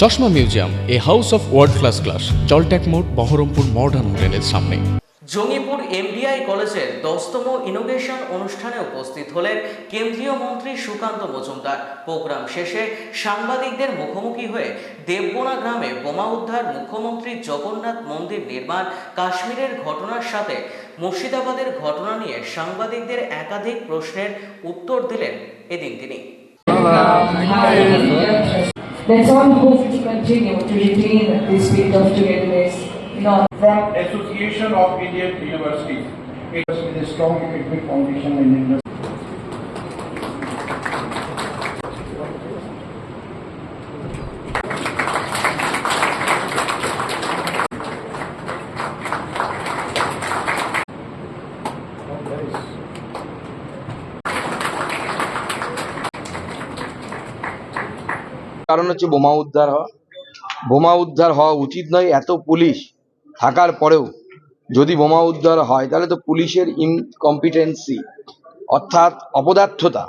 চশমা museum a house of world class class জলট্যাক মোড় Baharampur modern হোটেলের সামনে। জঙ্গিপুর এমডিআই কলেজের দশতম ইনোভেশন অনুষ্ঠানে উপস্থিত হলেন কেন্দ্রীয় মন্ত্রী সুকান্ত মজুমদার। প্রোগ্রাম শেষে সাংবাদিকদের মুখোমুখি হয়ে দেববোনা গ্রামে বোমা উদ্ধার মুখ্যমন্ত্রী জগন্নাথ মন্দির নির্মাণ কাশ্মীরের ঘটনার সাথে মুর্শিদাবাদের ঘটনা নিয়ে সাংবাদিকদের একাধিক প্রশ্নের উত্তর দিলেন এদিন তিনি। Let's all hope to continue to retain this spirit of togetherness all from Association of Indian Universities. It was with a strong academic foundation in India. কারণ হচ্ছে বোমা উদ্ধার হওয়া। বোমা উদ্ধার হওয়া উচিত নয়, এত পুলিশ থাকার পরেও যদি বোমা উদ্ধার হয়, তাহলে তো পুলিশের ইনকম্পিটেন্সি অর্থাৎ অপদার্থতা,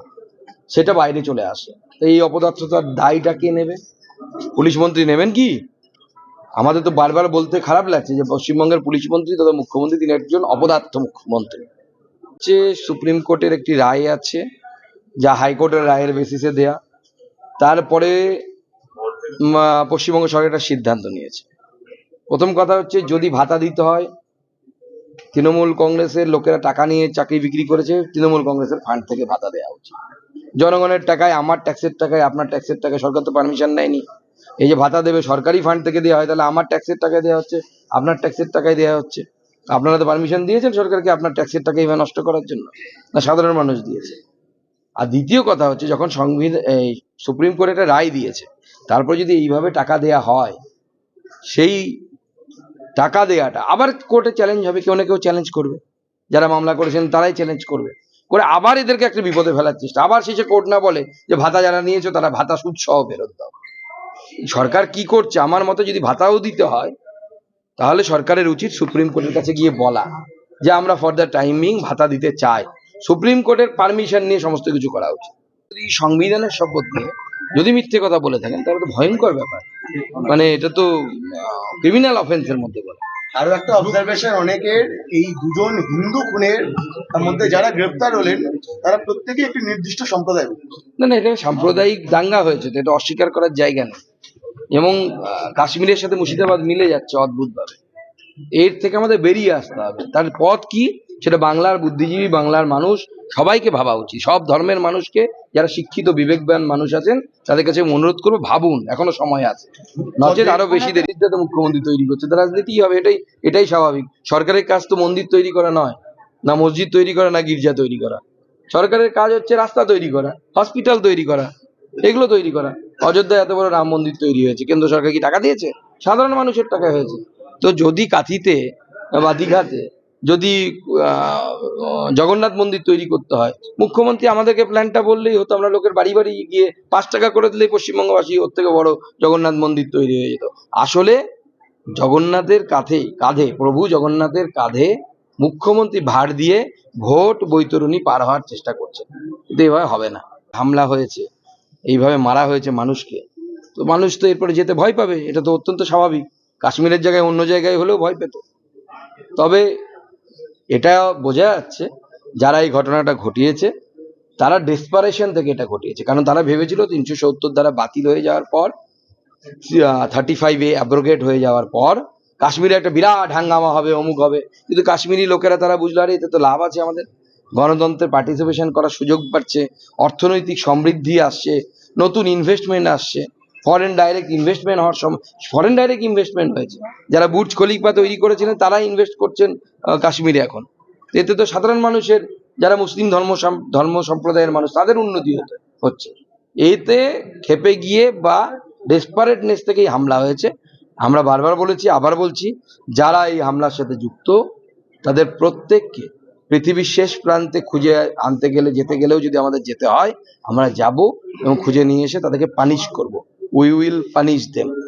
সেটা বাইরে চলে আসে। তো এই অপদার্থতার দায়টা কে নেবে? পুলিশ মন্ত্রী নেবেন কি? আমাদের তো বারবার বলতে খারাপ লাগছে যে পশ্চিমবঙ্গের পুলিশ মন্ত্রী তথা মুখ্যমন্ত্রী তিনি একজন অপদার্থ মুখ্যমন্ত্রী। হচ্ছে সুপ্রিম কোর্টের একটি রায় আছে, যা হাইকোর্টের রায়ের বেসিসে দেয়া। তারপরে পশ্চিমবঙ্গ সরকার একটা সিদ্ধান্ত নিয়েছে। প্রথম কথা হচ্ছে, যদি ভাতা দিতে হয়, তৃণমূল কংগ্রেসের লোকেরা টাকা নিয়ে চাকরি বিক্রি করেছে, তৃণমূল কংগ্রেসের ফান্ড থেকে ভাতা দেওয়া উচিত। জনগণের টাকায়, আমার ট্যাক্সের টাকায়, আপনার ট্যাক্সের টাকায় সরকার তো পারমিশন নেয়নি। এই যে ভাতা দেবে, সরকারি ফান্ড থেকে দেওয়া হয়, তাহলে আমার ট্যাক্সের টাকায় দেওয়া হচ্ছে, আপনার ট্যাক্সের টাকায় দেওয়া হচ্ছে। আপনারা তো পারমিশন দিয়েছেন সরকারকে আপনার ট্যাক্সের টাকা এইভাবে নষ্ট করার জন্য। না, সাধারণ মানুষ দিয়েছে। আর দ্বিতীয় কথা হচ্ছে, যখন সংবিধান সুপ্রিম কোর্ট একটা রায় দিয়েছে। তারপর যদি এইভাবে টাকা দেয়া হয়, সেই টাকা দেয়াটা, আবার কোর্টে চ্যালেঞ্জ হবে, কেউ না কেউ চ্যালেঞ্জ করবে। যারা মামলা করেছেন, তারাই চ্যালেঞ্জ করবে। করে আবার এদেরকে একটা বিপদে ফেলার চেষ্টা। আবার শেষে কোর্ট না বলে যে, ভাতা যারা নিয়েছো, তারা ভাতা সুদ সহ ফেরত দাও। সরকার কি করছে? আমার মতো যদি ভাতাও দিতে হয়, তাহলে সরকারের উচিত সুপ্রিম কোর্টের কাছে গিয়ে বলা যে, আমরা ফর দ্য টাইমিং ভাতা দিতে চাই। সুপ্রিম কোর্টের পারমিশন নিয়ে সমস্ত কিছু করা উচিত। যদি সংবিধানের শপথ নিয়ে যদি মিথ্যে কথা বলে থাকেন তাহলে তো ভয়ঙ্কর ব্যাপার। মানে এটা তো ক্রিমিনাল অফেন্সের মধ্যে বলে আরও একটা অবজারভেশন অনেকের এই দুজন হিন্দু খুনের মধ্যে যারা গ্রেপ্তার হলেন তারা প্রত্যেকে একটি নির্দিষ্ট সম্প্রদায় না না এটা সাম্প্রদায়িক দাঙ্গা হয়েছে তো এটা অস্বীকার করার জায়গা নেই। এবং কাশ্মীরের সাথে মুর্শিদাবাদ মিলে যাচ্ছে অদ্ভুতভাবে। এর থেকে আমাদের বেরিয়ে আসতে হবে। তার পথ কি? সেটা বাংলার বুদ্ধিজীবী বাংলার মানুষ সবাইকে ভাবা উচিত। সব ধর্মের মানুষকে যারা শিক্ষিত বিবেকবান মানুষ আছেন তাদের কাছে অনুরোধ করব ভাবুন এখনও সময় আছে। নচেত আরও বেশি দেরিতে তো মুখ্যমন্ত্রী তৈরি করছে। তো রাজনীতি হবে এটাই এটাই স্বাভাবিক। সরকারের কাজ তো মন্দির তৈরি করা নয়। না মসজিদ তৈরি করা না গির্জা তৈরি করা। সরকারের কাজ হচ্ছে রাস্তা তৈরি করা হসপিটাল তৈরি করা এগুলো তৈরি করা। অযোধ্যায় এত বড় রাম মন্দির তৈরি হয়েছে। কেন্দ্র সরকার কি টাকা দিয়েছে? সাধারণ মানুষের টাকা হয়েছে। তো যদি কাঁথিতে বা দীঘাতে যদি জগন্নাথ মন্দির তৈরি করতে হয়। মুখ্যমন্ত্রী আমাদেরকে প্ল্যানটা বললেই হতো, আমরা লোকের বাড়ি বাড়ি গিয়ে পাঁচ টাকা করে দিলেই পশ্চিমবঙ্গবাসী ওর থেকে বড় জগন্নাথ মন্দির তৈরি হয়ে যেত। আসলে জগন্নাথের কাঁধে কাঁধে, প্রভু জগন্নাথের কাঁধে মুখ্যমন্ত্রী ভার দিয়ে ভোট বৈতরণী পার হওয়ার চেষ্টা করছে। কিন্তু এভাবে হবে না। হামলা হয়েছে, এইভাবে মারা হয়েছে মানুষকে। তো মানুষ তো এরপরে যেতে ভয় পাবে, এটা তো অত্যন্ত স্বাভাবিক। কাশ্মীরের জায়গায় অন্য জায়গায় হলেও ভয় পেত। তবে এটা বোঝা যাচ্ছে যারা এই ঘটনাটা ঘটিয়েছে, তারা ডেসপারেশন থেকে এটা ঘটিয়েছে। কারণ তারা ভেবেছিল তিনশো সত্তর দ্বারা বাতিল হয়ে যাওয়ার পর থার্টি ফাইভে অ্যাব্রোগেট হয়ে যাওয়ার পর, কাশ্মীরে একটা বিরাট হাঙ্গামা হবে, অমুক হবে। কিন্তু কাশ্মীরি লোকেরা তারা বুঝলো, আরে, এতে তো লাভ আছে আমাদের। গণতন্ত্রের পার্টিসিপেশন করার সুযোগ পাচ্ছে, অর্থনৈতিক সমৃদ্ধি আসছে, নতুন ইনভেস্টমেন্ট আসছে। ফরেন ডাইরেক্ট ইনভেস্টমেন্ট হওয়ার সময় ফরেন ডাইরেক্ট ইনভেস্টমেন্ট হয়েছে। যারা বুর্জ খলিফা তৈরি করেছিলেন তারা ইনভেস্ট করছেন কাশ্মীরে এখন। এতে তো সাধারণ মানুষের, যারা মুসলিম ধর্ম ধর্ম সম্প্রদায়ের মানুষ, তাদের উন্নতি হতে, হচ্ছে। এতে খেপে গিয়ে বা ডেসপারেটনেস থেকেই হামলা হয়েছে। আমরা বারবার বলেছি, আবার বলছি, যারা এই হামলার সাথে যুক্ত, তাদের প্রত্যেককে পৃথিবীর শেষ প্রান্তে খুঁজে আনতে গেলে, যেতে গেলেও যদি আমাদের যেতে হয়, আমরা যাব এবং খুঁজে নিয়ে এসে তাদেরকে পানিশ করব। we will punish them.